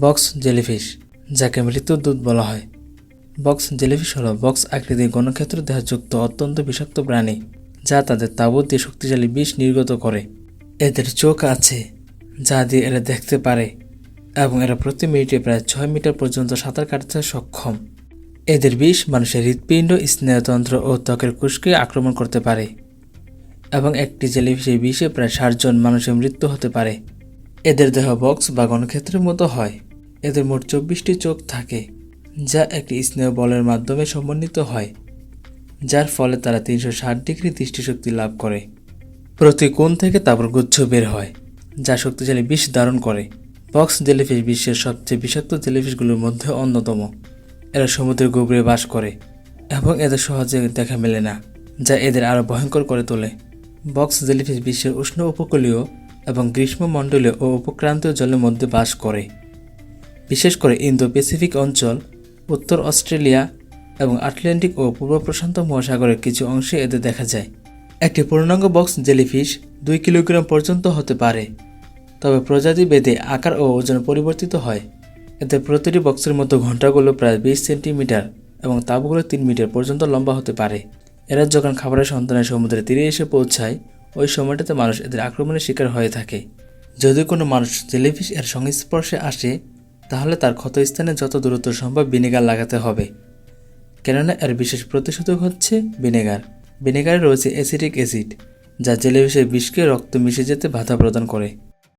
Box jellyfish, যাকে মৃত্যুর দূত বলা হয়। বক্স জেলিফিশ হল বক্স আকৃতির গণক্ষেত্র দেহযুক্ত অত্যন্ত বিষাক্ত প্রাণী, যা তাদের তাবুত দিয়ে শক্তিশালী বিষ নির্গত করে। এদের চোখ আছে, যা দিয়ে এরা দেখতে পারে, এবং এরা প্রতি মিনিটে প্রায় ছয় মিটার পর্যন্ত সাঁতার কাটতে সক্ষম। এদের বিষ মানুষের হৃৎপিণ্ড, স্নেহতন্ত্র ও ত্বকের কুশকে আক্রমণ করতে পারে, এবং একটি জেলিফিশের বিষে প্রায় ষাটজন মানুষের মৃত্যু হতে পারে। এদের দেহ বক্স বা গণক্ষেত্রের মতো হয়। এদের মোট চব্বিশটি চোখ থাকে, যা একটি স্নেহ বলের মাধ্যমে সমন্বিত হয়, যার ফলে তারা তিনশো ষাট ডিগ্রি দৃষ্টিশক্তি লাভ করে। প্রতি কোণ থেকে তারপর গুচ্ছ বের হয়, যা শক্তিশালী বিষ ধারণ করে। বক্স জেলিফিশ বিশ্বের সবচেয়ে বিষাক্ত জেলিফিশগুলোর মধ্যে অন্যতম। এরা সমুদ্রের গভীরে বাস করে এবং এদের সহজে দেখা মেলে না, যা এদের আরও ভয়ঙ্কর করে তোলে। বক্স জেলিফিশ বিশ্বের উষ্ণ উপকূলীয় এবং গ্রীষ্মমণ্ডলীয় ও উপক্রান্তীয় জলের মধ্যে বাস করে। বিশেষ করে ইন্দো প্যাসিফিক অঞ্চল, উত্তর অস্ট্রেলিয়া এবং আটলান্টিক ও পূর্ব প্রশান্ত মহাসাগরের কিছু অংশে এদের দেখা যায়। একটি পূর্ণাঙ্গ বক্স জেলিফিশ দুই কিলোগ্রাম পর্যন্ত হতে পারে, তবে প্রজাতি ভেদে আকার ও ওজন পরিবর্তিত হয়। এতে প্রতিটি বক্সের মতো ঘন্টাগুলো প্রায় বিশ সেন্টিমিটার এবং তাবুগুলো তিন মিটার পর্যন্ত লম্বা হতে পারে। এরা যখন খাবারের সন্তানের সমুদ্রে তীরে এসে পৌঁছায় ওই সময়টাতে মানুষ এদের আক্রমণের শিকার হয়ে থাকে। যদি কোনো মানুষ জেলিফিশ এর সংস্পর্শে আসে, তাহলে তার ক্ষতস্থানে যত দূরত্ব সম্ভব ভিনেগার লাগাতে হবে। কেননা এর বিশেষ প্রতিষেধক হচ্ছে ভিনেগার। ভিনেগারে রয়েছে অ্যাসিডিক অ্যাসিড, যা জেলিফিশের বিষকে রক্ত মিশে যেতে বাধা প্রদান করে।